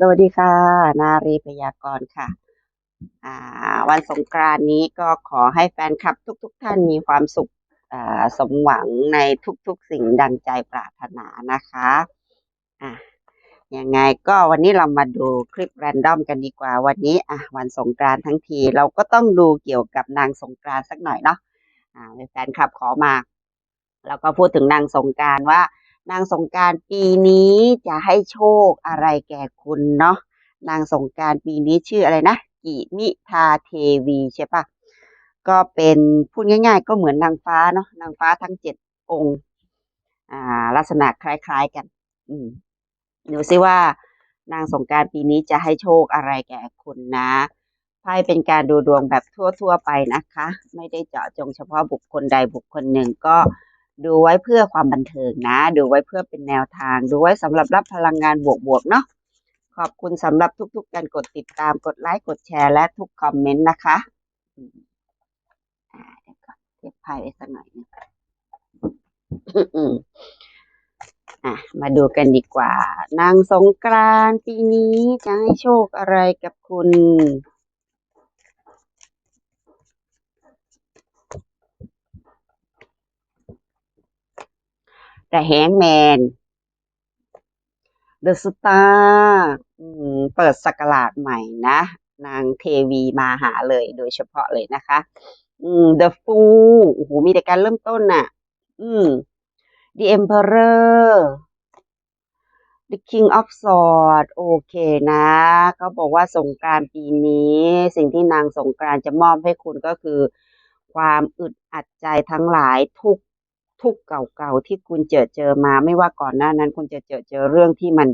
สวัสดีค่ะ นารีพยากรณ์ค่ะ วันสงกรานนี้ก็ขอให้แฟนคลับทุก ๆ ท่านมีความสุขสมหวังในทุกๆ สิ่งดังใจปรารถนานะคะอะยังไงก็วันนี้เรามาดูคลิปแรนดอมกันดีกว่า วันนี้อะวันสงกรานทั้งที เราก็ต้องดูเกี่ยวกับนางสงกรานสักหน่อยเนาะอ่าแฟนคลับขอมา แล้วก็พูดถึงนางสงการว่า นางสงการปีนี้จะให้โชคอะไรแก่คุณเนาะนางสงการปีนี้ชื่ออะไรนะกิมิทาเทวีใช่ปะก็เป็นพูดง่าย ๆ ก็เหมือนนางฟ้าเนาะนางฟ้าทั้งเจ็ดองค์ อ่า ลักษณะคล้าย ๆกัน อืมดูซิว่านางสงการปีนี้จะให้โชคอะไรแก่คุณนะไพ่เป็นการดูดวงแบบทั่วๆไปนะคะ ไม่ได้เจาะจงเฉพาะบุคคลใดบุคคลหนึ่งก็ ดูไว้เพื่อความบันเทิงนะ ดูไว้เพื่อเป็นแนวทาง ดูไว้สำหรับรับพลังงานบวกๆเนาะขอบคุณสำหรับทุกๆ การกดติดตามกดไลค์กดแชร์และทุกคอมเมนต์นะคะเดี๋ยวก่อนเทียบไพ่ไว้สักหน่อยนึงอืมอะมาดูกันดีกว่า นางสงกรานต์ปีนี้จะให้โชคอะไรกับคุณ แต่แฮงแมนเดอะสตาร์เปิดสกราชใหม่นะ นางเทวีมาหาเลยโดยเฉพาะเลยนะคะอืม The Fool โอ้โหมีแต่การเริ่มต้นน่ะ อืม The Emperor The King of Swords โอเคนะเขาบอกว่าสงกรานต์ปีนี้ สิ่งที่นางสงกรานต์จะมอบให้คุณก็คือ ความอึดอัดใจทั้งหลายทุก ทุกข์เก่าๆที่คุณเจอเจอมา ไม่ว่าก่อนหน้านั้น คุณจะเจอเจอเรื่องที่มัน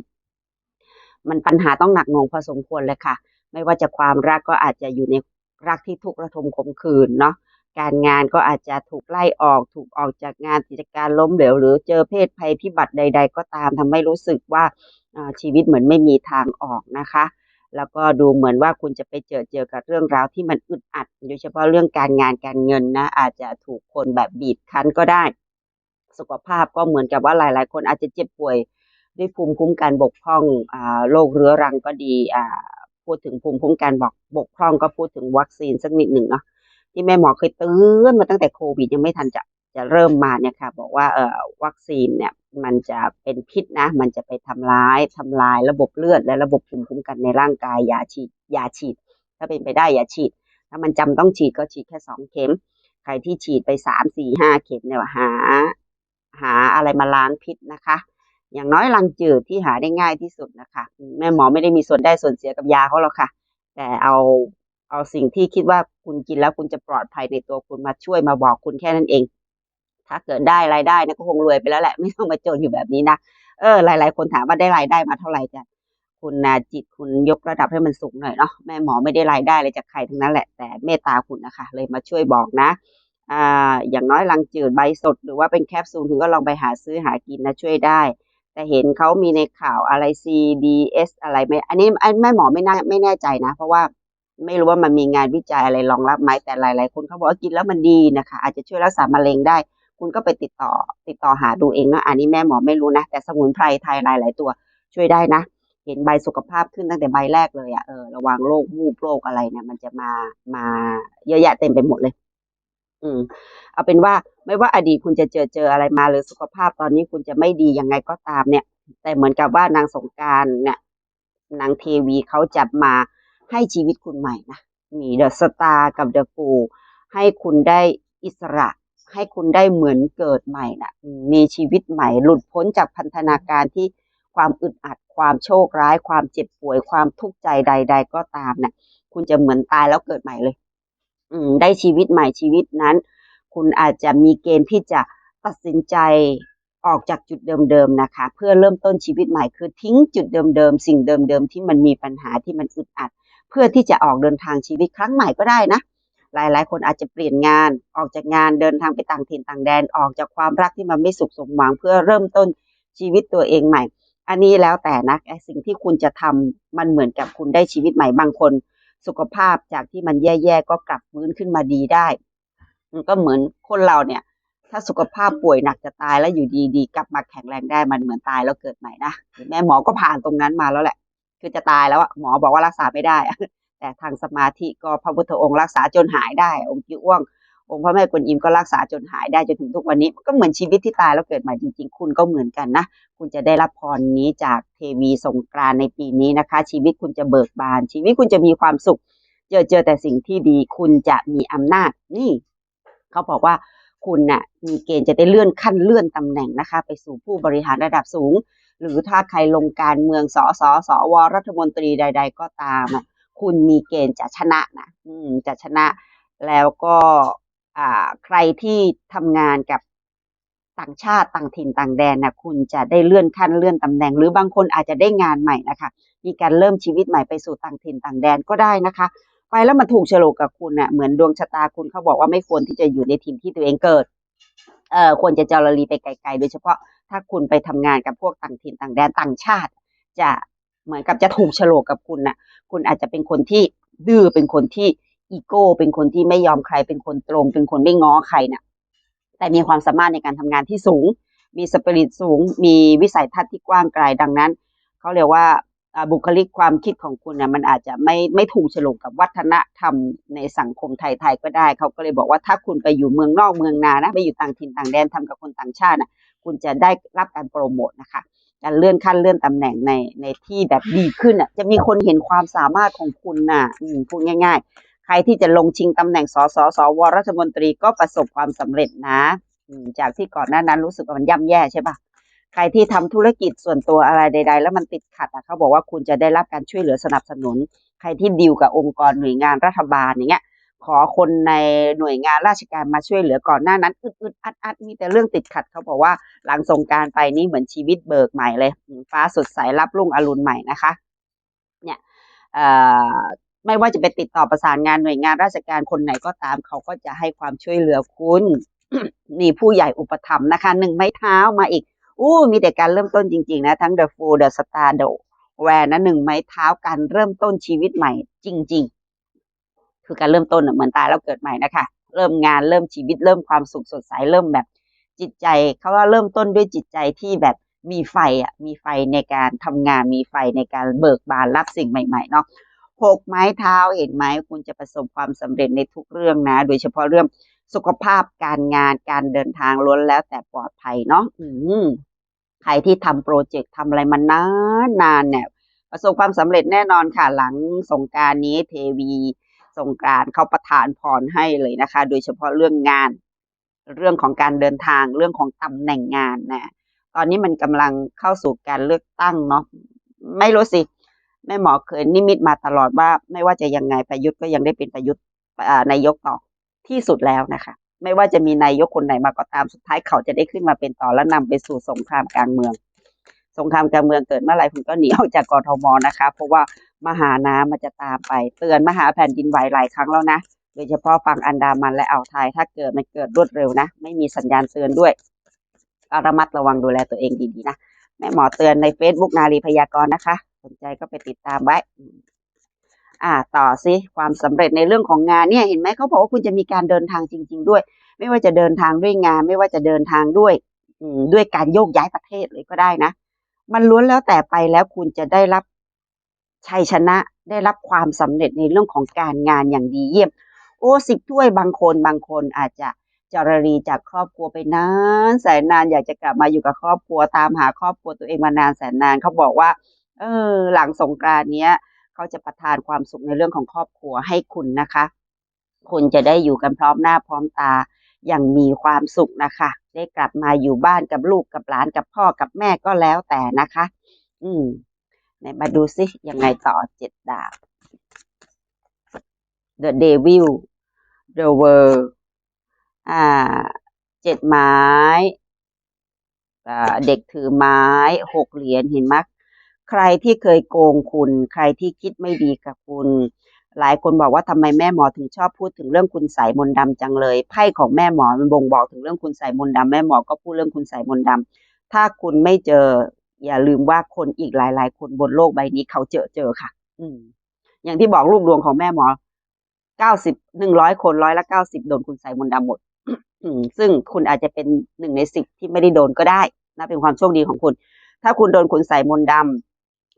มันปัญหาต้องหนักหน่วงพอสมควรเลยค่ะ ไม่ว่าจะความรักก็อาจจะอยู่ในรักที่ทุกข์ระทมขมขื่นเนาะการงานก็อาจจะถูกไล่ออกถูกออกจากงานกิจการล้มเหลว หรือเจอเพศภัยพิบัติใด ๆ ก็ตามทำให้รู้สึกว่าชีวิตเหมือนไม่มีทางออกนะคะ แล้วก็ดูเหมือนว่าคุณจะไปเจอเจอกับเรื่องราวที่มันอึดอัด โดยเฉพาะเรื่องการงานการเงินนะอาจจะถูกคนแบบบีบคั้นก็ได้ สุขภาพก็เหมือนกับว่าหลาย ๆ คนอาจจะเจ็บป่วยด้วยภูมิคุ้มกันบกพร่องอ่าโรคเรื้อรังก็ดีอ่าพูดถึงภูมิคุ้มกันบกบกพร่องก็พูดถึงวัคซีนสักนิดหนึ่งเนาะที่แม่หมอเคยเตือนมาตั้งแต่โควิดยังไม่ทันจะจะเริ่มมาเนี่ยค่ะ บอกว่าเอ่อวัคซีนเนี่ยมันจะเป็นพิษนะ มันจะไปทำร้ายทำลายระบบเลือด และระบบภูมิคุ้มกันในร่างกายอย่าฉีดอย่าฉีด ถ้าเป็นไปได้อย่าฉีด ถ้ามันจำต้องฉีดก็ฉีดแค่สองเข็ม ใครที่ฉีดไปสามสี่ห้าเข็มเนี่ยหา หาอะไรมาล้างพิษนะคะ อย่างน้อยลังจืดที่หาได้ง่ายที่สุดนะคะ แม่หมอไม่ได้มีส่วนได้ส่วนเสียกับยาเขาหรอกค่ะ แต่เอาเอาสิ่งที่คิดว่าคุณกินแล้วคุณจะปลอดภัยในตัวคุณมาช่วยมาบอกคุณแค่นั้นเอง ถ้าเกิดได้รายได้นะก็คงรวยไปแล้วแหละ ไม่ต้องมาจนอยู่แบบนี้นะเออหลาย ๆ คนถามว่าได้รายได้มาเท่าไหร่จ้ะคุณนะจิตคุณยกระดับให้มันสูงหน่อยเนาะแม่หมอไม่ได้รายได้เลยจากใครทั้งนั้นแหละแต่เมตตาคุณนะคะ เลยมาช่วยบอกนะ อ่าอย่างน้อยลังจืดใบสด หรือว่าเป็นแคปซูลคุณก็ลองไปหาซื้อหากินนะช่วยได้ แต่เห็นเขามีในข่าวอะไร CBS อะไรไม่อันนี้อันแม่หมอไม่น่าไม่แน่ใจนะ เพราะว่าไม่รู้ว่ามันมีงานวิจัยอะไรรองรับไหมแต่หลาย ๆ คนเขาบอกว่ากินแล้วมันดีนะคะ อาจจะช่วยรักษามะเร็งได้ คุณก็ไปติดต่อติดต่อหาดูเองนะอันนี้แม่หมอไม่รู้นะ แต่สมุนไพรไทยหลาย ๆ ตัวช่วยได้นะ เห็นใบสุขภาพขึ้นตั้งแต่ใบแรกเลยอะ่ะเออระวังโรควูบโรคอะไรเนี่ยมันจะมามาเยอะแยะเต็มไปหมดเลย อืม เอาเป็นว่าไม่ว่าอดีตคุณจะเจอเจออะไรมาหรือสุขภาพตอนนี้คุณจะไม่ดียังไงก็ตามเนี่ย แต่เหมือนกับว่านางสงการเนี่ยนางเทวีเขาจะมาให้ชีวิตคุณใหม่นะมีเดอะสตาร์กับเดอะฟูให้คุณได้อิสระ ให้คุณได้เหมือนเกิดใหม่นะมีชีวิตใหม่ หลุดพ้นจากพันธนาการที่ความอึดอัดความโชคร้าย ความเจ็บป่วยความทุกข์ใจใด ๆ ก็ตามนะคุณจะเหมือนตายแล้วเกิดใหม่เลย ได้ชีวิตใหม่ชีวิตนั้น คุณอาจจะมีเกณฑ์ที่จะตัดสินใจออกจากจุดเดิมๆนะคะ เพื่อเริ่มต้นชีวิตใหม่คือทิ้งจุดเดิมๆสิ่งเดิมๆที่มันมีปัญหาที่มันอึดอัด เพื่อที่จะออกเดินทางชีวิตครั้งใหม่ก็ได้นะ หลายๆ คนอาจจะเปลี่ยนงานออกจากงานเดินทางไปต่างถิ่นต่างแดนออกจากความรักที่มันไม่สุขสมหวัง เพื่อเริ่มต้นชีวิตตัวเองใหม่ อันนี้แล้วแต่นะสิ่งที่คุณจะทำมันเหมือนกับคุณได้ชีวิตใหม่บางคน สุขภาพจากที่มันแย่ๆก็กลับฟื้นขึ้นมาดีได้ มันก็เหมือนคนเราเนี่ย ถ้าสุขภาพป่วยหนักจะตายแล้วอยู่ดีๆ กลับมาแข็งแรงได้มันเหมือนตายแล้วเกิดใหม่นะแม่หมอก็ผ่านตรงนั้นมาแล้วแหละ คือจะตายแล้วหมอบอกว่ารักษาไม่ได้แต่ทางสมาธิก็พระพุทธองค์รักษาจนหายได้ องค์จิอ้วง องค์พระแม่กวนอิมก็รักษาจนหายได้จนถึงทุกวันนี้ก็เหมือนชีวิตที่ตายแล้วเกิดใหม่จริง ๆ คุณก็เหมือนกันนะ คุณจะได้รับพรนี้จากเทวีสงกรานในปีนี้นะคะ ชีวิตคุณจะเบิกบาน ชีวิตคุณจะมีความสุข เจอเจอแต่สิ่งที่ดี คุณจะมีอำนาจนี่ เขาบอกว่าคุณน่ะมีเกณฑ์จะได้เลื่อนขั้นเลื่อนตำแหน่งนะคะ ไปสู่ผู้บริหารระดับสูง หรือถ้าใครลงการเมืองสสสวรัฐมนตรีใด ๆ ก็ตามคุณมีเกณฑ์จะชนะนะอืมจะชนะแล้วก็ ใครที่ทำงานกับต่างชาติต่างถิ่นต่างแดนนะคุณจะได้เลื่อนขั้นเลื่อนตำแหน่ง หรือบางคนอาจจะได้งานใหม่นะคะ มีการเริ่มชีวิตใหม่ไปสู่ต่างถิ่นต่างแดนก็ได้นะคะ ไปแล้วมันถูกโฉลกกับคุณน่ะเหมือนดวงชะตาคุณเขาบอกว่าไม่ควรที่จะอยู่ในถิ่นที่ตัวเองเกิดเอ่อควรจะจารลีไปไกลๆ โดยเฉพาะถ้าคุณไปทำงานกับพวกต่างถิ่นต่างแดนต่างชาติ จะเหมือนกับจะถูกโฉลกกับคุณน่ะ คุณอาจจะเป็นคนที่ดื้อเป็นคนที่ อีโก้ เป็นคนที่ไม่ยอมใคร เป็นคนตรง เป็นคนไม่ง้อใครน่ะ แต่มีความสามารถในการทำงานที่สูง มีสปิริตสูง มีวิสัยทัศน์ที่กว้างไกลดังนั้นเขาเรียกว่าบุคลิกความคิดของคุณนะมันอาจจะไม่ไม่ถูกฉลกกับวัฒนธรรมในสังคมไทยๆก็ได้ เขาก็เลยบอกว่าถ้าคุณไปอยู่เมืองนอกเมืองนานะไปอยู่ต่างถิ่นต่างแดนทำกับคนต่างชาตินะคุณจะได้รับการโปรโมทนะคะการเลื่อนขั้นเลื่อนตำแหน่งในในที่แบบดีขึ้นอะจะมีคนเห็นความสามารถของคุณน่ะพูดง่าย ๆ ใครที่จะลงชิงตำแหน่งสสสวรัฐมนตรีก็ประสบความสำเร็จนะจากที่ก่อนหน้านั้นรู้สึกว่ามันย่ำแย่ใช่ปะใครที่ทำธุรกิจส่วนตัวอะไรใด ๆ แล้วมันติดขัดอะเขาบอกว่าคุณจะได้รับการช่วยเหลือสนับสนุน ใครที่ดีลกับองค์กรหน่วยงานรัฐบาลอย่างเงี้ย ขอคนในหน่วยงานราชการมาช่วยเหลือก่อนหน้านั้นอึดๆอัดๆมีแต่เรื่องติดขัดเขาบอกว่าหลังสงการไปนี่เหมือนชีวิตเบิกใหม่เลย ฟ้าสดใสรับรุ่งอรุณใหม่นะคะ เนี่ยเอ่อ ไม่ว่าจะไปติดต่อประสานงานหน่วยงานราชการคนไหนก็ตาม เขาก็จะให้ความช่วยเหลือคุณนี่ผู้ใหญ่อุปถัมภ์นะคะหนึ่งไม้เท้ามาอีกอู้มีแต่การเริ่มต้นจริงๆนะ ทั้ง The Fool The Star The Where นะหนึ่งไม้เท้าการเริ่มต้นชีวิตใหม่ จริง ๆ คือการเริ่มต้นเหมือนตายแล้วเกิดใหม่นะคะ เริ่มงานเริ่มชีวิตเริ่มความสุขสดใสเริ่มแบบ จิตใจเขาว่าเริ่มต้นด้วยจิตใจที่แบบมีไฟอะมีไฟในการทำงานมีไฟในการเบิกบานรับสิ่งใหม่ๆเนาะ หกไม้เท้าเห็นไหมคุณจะประสบความสำเร็จในทุกเรื่องนะ โดยเฉพาะเรื่องสุขภาพการงานการเดินทางล้วนแล้วแต่ปลอดภัยเนาะอืมใครที่ทำโปรเจกต์ทำอะไรมานานนานเนี่ย ประสบความสำเร็จแน่นอนค่ะ หลังสงการนี้เทวีสงกานต์เขาประทานพรให้เลยนะคะ โดยเฉพาะเรื่องงาน เรื่องของการเดินทางเรื่องของตำแหน่งงานนะตอนนี้มันกำลังเข้าสู่การเลือกตั้งเนาะไม่รู้สิ แม่หมอเคยนิมิตมาตลอดว่า ไม่ว่าจะยังไงประยุทธ์ก็ยังได้เป็นประยุทธ์นายกต่อที่สุดแล้วนะคะ ไม่ว่าจะมีนายกคนไหนมาก็ตามสุดท้ายเขาจะได้ขึ้นมาเป็นต่อและนำไปสู่สงครามกลางเมือง สงครามกลางเมืองเกิดเมื่อไหร่คุณก็หนีออกจากกรทมนะคะ เพราะว่ามหาน้ำมันจะตามไปเตือนมหาแผ่นดินไหวหลายครั้งแล้วนะโดยเฉพาะฝั่งอันดามันและอ่าวไทยถ้าเกิดมันเกิดรวดเร็วนะ ไม่มีสัญญาณเตือนด้วยระมัดระวังดูแลตัวเองดีๆนะแม่หมอเตือนใน Facebook นารีพยากรณ์นะคะ สนใจก็ไปติดตามไว้อ่า ต่อสิความสำเร็จในเรื่องของงานเนี่ยเห็นไหมเขาบอกว่าคุณจะมีการเดินทางจริง ๆ ด้วย ไม่ว่าจะเดินทางด้วยงาน ไม่ว่าจะเดินทางด้วยด้วยการโยกย้ายประเทศเลยก็ได้นะ มันล้วนแล้วแต่ไปแล้วคุณจะได้รับชัยชนะได้รับความสำเร็จในเรื่องของการงานอย่างดีเยี่ยม โอ้สิบถ้วยบางคนบางคนอาจจะจรรีจากครอบครัวไปนานแสนนานอยากจะกลับมาอยู่กับครอบครัวตามหาครอบครัวตัวเองมานานแสนนานเขาบอกว่า เออ หลังสงกรานเนี้ยเขาจะประทานความสุขในเรื่องของครอบครัวให้คุณนะคะ คุณจะได้อยู่กันพร้อมหน้าพร้อมตาอย่างมีความสุขนะคะ ได้กลับมาอยู่บ้านกับลูกกับหลานกับพ่อกับแม่ก็แล้วแต่นะคะ อืมไหนมาดูซิยังไงต่อเจ็ดดาบ The Devil The World อ่าเจ็ดไม้อ่าเด็กถือไม้หกเหรียญเห็นไหม ใครที่เคยโกงคุณ ใครที่คิดไม่ดีกับคุณ หลายคนบอกว่าทำไมแม่หมอถึงชอบพูดถึงเรื่องคุณใส่มนต์ดำจังเลยไพ่ของแม่หมอมันบ่งบอกถึงเรื่องคุณใส่มนต์ดำแม่หมอก็พูดเรื่องคุณใส่มนต์ดำถ้าคุณไม่เจอ อย่าลืมว่าคนอีกหลาย ๆ คนบนโลกใบนี้เขาเจอเจอค่ะ อืม อย่างที่บอกลูกดวงของแม่หมอเก้าสิบหนึ่งร้อยคนร้อยละเก้าสิบโดนคุณใส่มนต์ดำหมดซึ่งคุณอาจจะเป็นหนึ่งในสิบที่ไม่ได้โดนก็ได้นะเป็นความโชคดีของคุณ ถ้าคุณโดนคุณใส่มนต์ด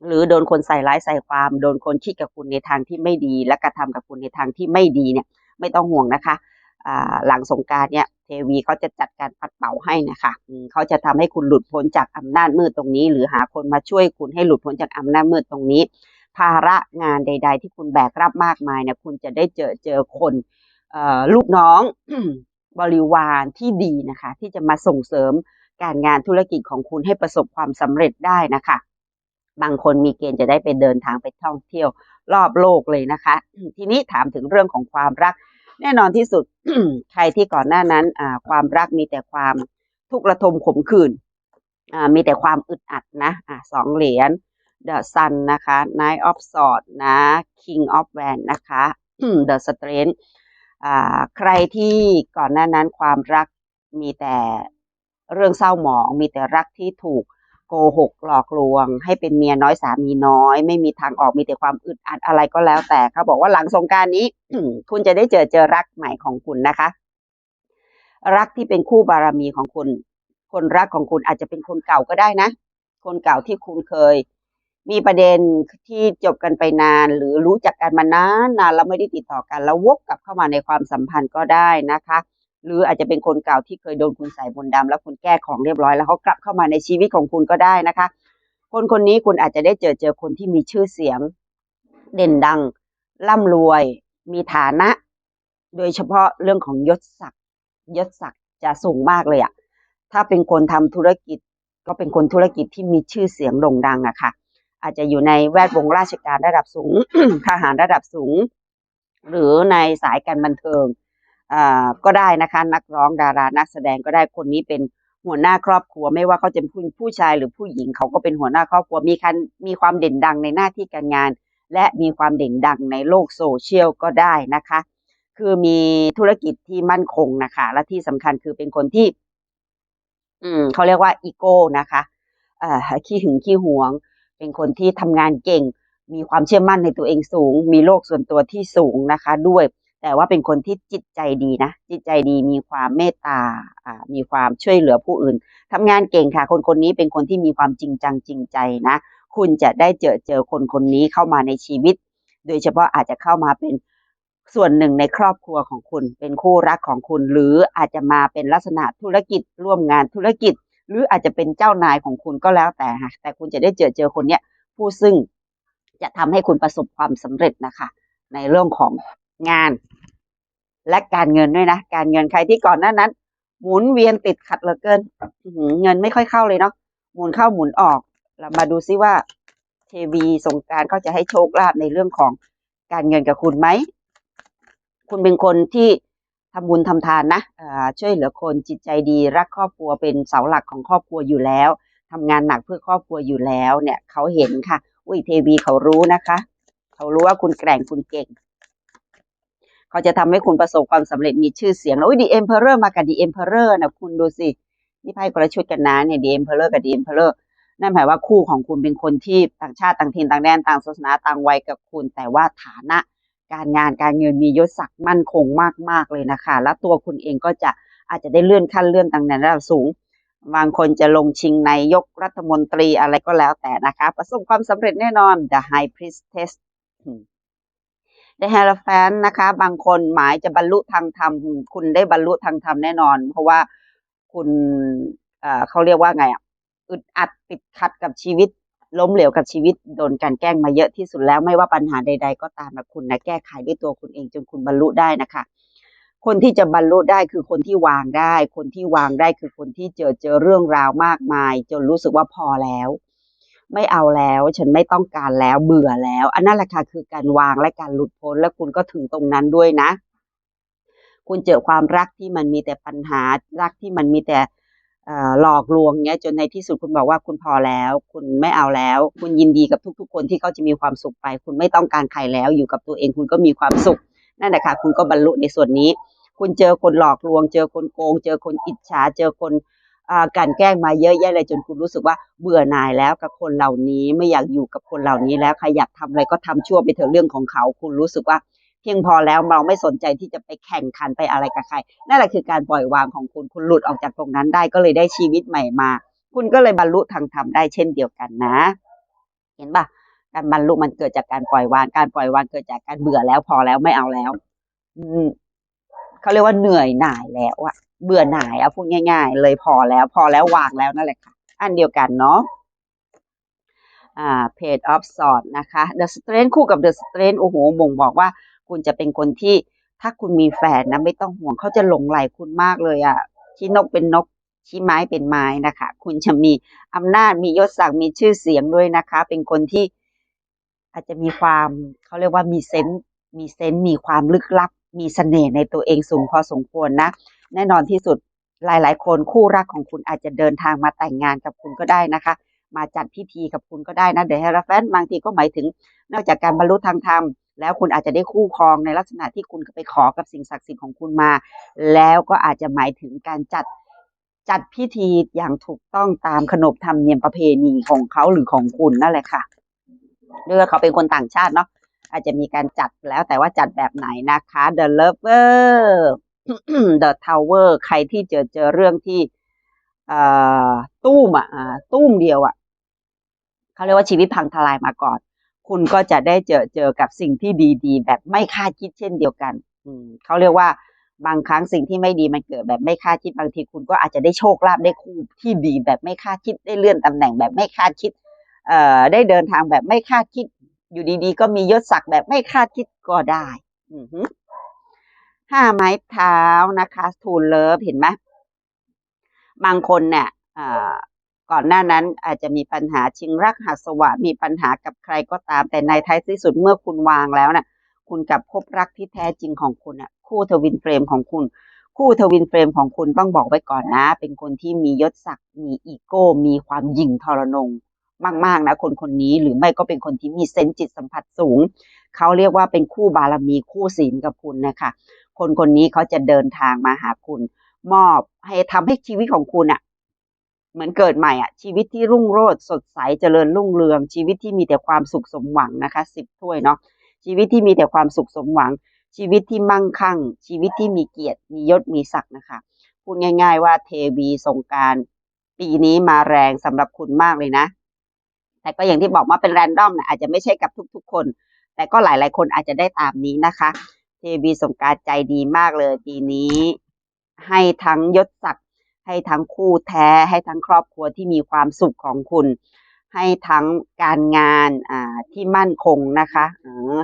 หรือโดนคนใส่ร้ายใส่ความ โดนคนคิดกับคุณในทางที่ไม่ดี และกระทำกับคุณในทางที่ไม่ดีเนี่ย ไม่ต้องห่วงนะคะหลังสงการเนี่ยเทวีเขาจะจัดการปัดเป่าให้นะคะเขาจะทำให้คุณหลุดพ้นจากอำนาจมืดตรงนี้ หรือหาคนมาช่วยคุณให้หลุดพ้นจากอำนาจมืดตรงนี้ ภาระงานใด ๆ ที่คุณแบกรับมากมายเนี่ยคุณจะได้เจอเจอคนอลูกน้องบริวารที่ดีนะคะ ที่จะมาส่งเสริมการงานธุรกิจของคุณให้ประสบความสำเร็จได้นะคะ บางคนมีเกณฑ์จะได้ไปเดินทางไปท่องเที่ยวรอบโลกเลยนะคะ ทีนี้ถามถึงเรื่องของความรัก แน่นอนที่สุดใครที่ก่อนหน้านั้นความรักมีแต่ความทุกข์ระทมขมขื่นมีแต่ความอึดอัดนะอ่าสองเหรียญ The Sun นะคะ Knight of Sword นะ King of w a n d นะคะ The Strength ใครที่ก่อนหน้านั้นความรักมีแต่เรื่องเศร้าหมอง มีแต่รักที่ถูก กหกหลอกลวง ให้เป็นเมียน้อยสามีน้อย ไม่มีทางออกมีแต่ความอึดอัดอะไรก็แล้ว แต่เขาบอกว่าหลังสงการนี้คุณจะได้เจอเจอรักใหม่ของคุณนะคะ รักที่เป็นคู่บารมีของคุณ คนรักของคุณอาจจะเป็นคนเก่าก็ได้นะ คนเก่าที่คุณเคย มีประเด็นที่จบกันไปนาน หรือรู้จักกันมานานนานแล้วไม่ได้ติดต่อกัน แล้ววกกลับเข้ามาในความสัมพันธ์ก็ได้นะคะ หรืออาจจะเป็นคนเก่าที่เคยโดนคุณใส่บนต์ดำแล้วคุณแก้ของเรียบร้อยแล้วเขากลับเข้ามาในชีวิตของคุณก็ได้นะคะ คนคนนี้คุณอาจจะได้เจอเจอคนที่มีชื่อเสียง เด่นดัง ร่ำรวย มีฐานะ โดยเฉพาะเรื่องของยศศักดิ์ยศศักดิ์จะสูงมากเลยอะถ้าเป็นคนทำธุรกิจ ก็เป็นคนธุรกิจที่มีชื่อเสียงโด่งดังอะค่ะ อาจจะอยู่ในแวดวงราชการระดับสูงทหารระดับสูง หรือในสายการบันเทิง ก็ได้นะคะ นักร้องดารานักแสดงก็ได้คนนี้เป็นหัวหน้าครอบครัว ไม่ว่าเขาจะเป็นผู้ผู้ชายหรือผู้หญิงเขาก็เป็นหัวหน้าครอบครัวมีคันมีความเด่นดังในหน้าที่การงาน และมีความเด่นดังในโลกโซเชียลก็ได้นะคะ คือมีธุรกิจที่มั่นคงนะคะ และที่สำคัญคือเป็นคนที่ อืมเขาเรียกว่าอีโก้นะคะเอ่อขี้หึงขี้หวง เป็นคนที่ทำงานเก่ง มีความเชื่อมั่นในตัวเองสูง มีโลกส่วนตัวที่สูงนะคะ ด้วย แต่ว่าเป็นคนที่จิตใจดีนะ จิตใจดีมีความเมตตาอ่ามีความช่วยเหลือผู้อื่นทำงานเก่งค่ะ คนคนนี้เป็นคนที่มีความจริงจังจริงใจนะ คุณจะได้เจอเจอคนคนนี้เข้ามาในชีวิต โดยเฉพาะอาจจะเข้ามาเป็นส่วนหนึ่งในครอบครัวของคุณ เป็นคู่รักของคุณ หรืออาจจะมาเป็นลักษณะธุรกิจร่วมงานธุรกิจ หรืออาจจะเป็นเจ้านายของคุณก็แล้วแต่ค่ะแต่คุณจะได้เจอเจอคนเนี้ยผู้ซึ่งจะทำให้คุณประสบความสำเร็จนะคะ ในเรื่องของ งาน และการเงินด้วยนะ การเงินใครที่ก่อนหน้านั้น หมุนเวียนติดขัดเหลือเกินเงินไม่ค่อยเข้าเลยเนาะหมุนเข้าหมุนออก เรามาดูซิว่าเทวีสงการเขาจะให้โชคลาภในเรื่องของการเงินกับคุณไหม คุณเป็นคนที่ทำบุญทำทานนะช่วยเหลือคนจิตใจดี รักครอบครัวเป็นเสาหลักของครอบครัวอยู่แล้วทำงานหนักเพื่อครอบครัวอยู่แล้ว เนี่ยเขาเห็นค่ะ อุ้ยเทวีเขารู้นะคะ เขารู้ว่าคุณแกร่งคุณเก่ง เขาจะทำให้คุณประสบความสำเร็จมีชื่อเสียงแล้วดีเอ็มเพอเรอร์มากับดีเอ็มเพอเรอร์นะคุณดูสินี่ไพ่คนละชุดกันนะเนี่ยดีเอ็มเพอเรอร์กับดีเอ็มเพอเรอร์นั่นหมายว่าคู่ของคุณเป็นคนที่ต่างชาติต่างถิ่นต่างแดนต่างศาสนาต่างวัยกับคุณ แต่ว่าฐานะการงานการเงินมียศศักดิ์มั่นคงมากๆเลยนะคะ แล้วตัวคุณเองก็จะอาจจะได้เลื่อนขั้นเลื่อนตำแหน่งระดับสูง บางคนจะลงชิงนายกรัฐมนตรีอะไรก็แล้วแต่นะคะ ประสบความสำเร็จแน่นอน The High Priestess อืม The Hierophant นะคะ บางคนหมายจะบรรลุทางธรรมคุณได้บรรลุทางธรรมแน่นอน เพราะว่าคุณเอ่อเขาเรียกว่าไงอะอึดอัดติดขัดกับชีวิต ล้มเหลวกับชีวิตโดนกลันแกล้งมาเยอะที่สุดแล้วไม่ว่าปัญหาใด ๆ ก็ตามนะคุณนะแก้ไขด้วยตัวคุณเองจนคุณบรรลุได้นะคะ คนที่จะบรรลุได้คือคนที่วางได้ คนที่วางได้คือคนที่เจอเจอเรื่องราวมากมาย จนรู้สึกว่าพอแล้ว ไม่เอาแล้ว ฉันไม่ต้องการแล้วเบื่อแล้ว อันนั้นแหละค่ะคือการวางและการหลุดพ้นและคุณก็ถึงตรงนั้นด้วยนะ คุณเจอความรักที่มันมีแต่ปัญหารักที่มันมีแต่เอ่อหลอกลวงเงี้ยจนในที่สุดคุณบอกว่าคุณพอแล้ว คุณไม่เอาแล้ว คุณยินดีกับทุก ๆ คนที่เขาจะมีความสุขไป คุณไม่ต้องการใครแล้ว อยู่กับตัวเองคุณก็มีความสุข นั่นแหละค่ะ คุณก็บรรลุในส่วนนี้ คุณเจอคนหลอกลวง เจอคนโกง เจอคนอิจฉา เจอคน อ่ากลันแกล้งมาเยอะแยะเลยจนคุณรู้สึกว่าเบื่อหน่ายแล้วกับคนเหล่านี้ไม่อยากอยู่กับคนเหล่านี้แล้วใครอยากทำอะไรก็ทำชั่วไปเถอะเรื่องของเขา คุณรู้สึกว่าเพียงพอแล้วเราไม่สนใจที่จะไปแข่งขันไปอะไรกับใคร นั่นแหละคือการปล่อยวางของคุณคุณหลุดออกจากตรงนั้นได้ก็เลยได้ชีวิตใหม่มา คุณก็เลยบรรลุทางธรรมได้เช่นเดียวกันนะ เห็นปะการบรรลุมันเกิดจากการปล่อยวางการปล่อยวางเกิดจากการเบื่อแล้วพอแล้วไม่เอาแล้ว อืมเขาเรียกว่าเหนื่อยหน่ายแล้วอะ เบื่อหน่ายเอาพูดง่าย ๆ เลยพอแล้วพอแล้ววางแล้วนั่นแหละค่ะ อันเดียวกันเนาะอ่า page of sword นะคะ the strength คู่กับ the strength โอ้โหบ่งบอกว่า คุณจะเป็นคนที่ถ้าคุณมีแฟนนะไม่ต้องห่วงเขาจะหลงไหลคุณมากเลยอะ่ะชี้นกเป็นนกชี้ไม้เป็นไม้นะคะ คุณจะมีอำนาจมียศศักดิ์มีชื่อเสียงด้วยนะคะ เป็นคนที่อาจจะมีความเขาเรียกว่ามีเซนต์มีเซนต์มีความลึกลับ มีเสน่ห์ในตัวเองสูงพอสมควรนะ แน่นอนที่สุดหลาย ๆ คนคู่รักของคุณอาจจะเดินทางมาแต่งงานกับคุณก็ได้นะคะ มาจัดพิธีกับคุณก็ได้นะเดฮราแฟนบางทีก็หมายถึง นอกจากการบรรลุทางธรรมแล้วคุณอาจจะได้คู่ครองในลักษณะที่คุณไปขอกับสิ่งศักดิ์สิทธิ์ของคุณมา แล้วก็อาจจะหมายถึงการจัดจัดพิธีอย่างถูกต้องตามขนบธรรมเนียมประเพณีของเขาหรือของคุณนั่นแหละค่ะเรื่องเขาเป็นคนต่างชาติเนาะอาจจะมีการจัดแล้วแต่ว่าจัดแบบไหนนะคะ The Lover The Tower ใครที่เจอเจอเรื่องที่ตู้มอะตู้มเดียวอะเขาเรียกว่าชีวิตพังทลายมาก่อน คุณก็จะได้เจอเจอกับสิ่งที่ดี ๆ แบบไม่คาดคิดเช่นเดียวกัน อืมเขาเรียกว่าบางครั้งสิ่งที่ไม่ดีมันเกิดแบบไม่คาดคิดบางทีคุณก็อาจจะได้โชคลาภได้คู่ที่ดีแบบไม่คาดคิดได้เลื่อนตำแหน่งแบบไม่คาดคิด เอ่อได้เดินทางแบบไม่คาดคิด อยู่ดีๆ ก็มียศศักดิ์แบบไม่คาดคิดก็ได้ อือ ห้าไม้เท้านะคะทูลเลิฟเห็นไหมบางคนเนี่ยก่อนหน้านั้นอาจจะมีปัญหาชิงรักหักสวะมีปัญหากับใครก็ตาม แต่ในท้ายที่สุดเมื่อคุณวางแล้วนะ่ะ คุณกับพบรักที่แท้จริงของคุณอะ คู่ทวินเฟรมของคุณ คู่ทวินเฟรมของคุณต้องบอกไว้ก่อนนะ เป็นคนที่มียศศักดิ์มีอีโก้ มีความหยิ่งทรนงมากๆนะคนคนนี้หรือไม่ก็เป็นคนที่มีเซนจิตสัมผัสสูง เขาเรียกว่าเป็นคู่บารมีคู่ศีลกับคุณนะคะ คนคนนี้เขาจะเดินทางมาหาคุณ มอบให้ทำให้ชีวิตของคุณอะเหมือนเกิดใหม่อะ ชีวิตที่รุ่งโรจน์สดใสเจริญรุ่งเรือง ชีวิตที่มีแต่ความสุขสมหวังนะคะสิบถ้วยเนาะชีวิตที่มีแต่ความสุขสมหวัง ชีวิตที่มั่งคั่ง ชีวิตที่มีเกียรติ มียศมีศักดิ์นะคะพูดง่าย ๆ ว่าเทวีสงการปีนี้มาแรงสำหรับคุณมากเลยนะ แต่ก็อย่างที่บอกว่าเป็นแรนดอมนะอาจจะไม่ใช่กับทุก ๆ คน แต่ก็หลายๆ คนอาจจะได้ตามนี้นะคะ ทวีสงการใจดีมากเลยปีนี้ ให้ทั้งยศศักดิ์ให้ทั้งคู่แท้ ให้ทั้งครอบครัวที่มีความสุขของคุณ ให้ทั้งการงานอ่าที่มั่นคงนะคะ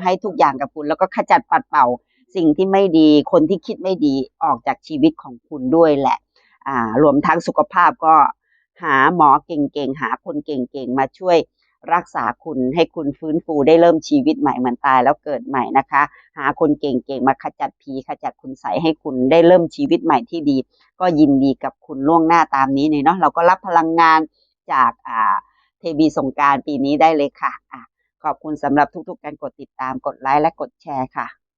ให้ทุกอย่างกับคุณแล้วก็ขจัดปัดเป่า สิ่งที่ไม่ดีคนที่คิดไม่ดีออกจากชีวิตของคุณด้วยแหละอ่ารวมทั้งสุขภาพก็หาหมอเก่งๆ หาคนเก่งๆ มาช่วย รักษาคุณให้คุณฟื้นฟูได้เริ่มชีวิตใหม่เหมือนตายแล้วเกิดใหม่นะคะ หาคนเก่งๆมาขจัดผีขจัดคุณใสให้คุณได้เริ่มชีวิตใหม่ที่ดี ก็ยินดีกับคุณล่วงหน้าตามนี้เนาะเราก็รับพลังงานจากอ่าเทวีสงการปีนี้ได้เลยค่ะอะขอบคุณสำหรับทุกๆการกดติดตามกดไลค์และกดแชร์ค่ะ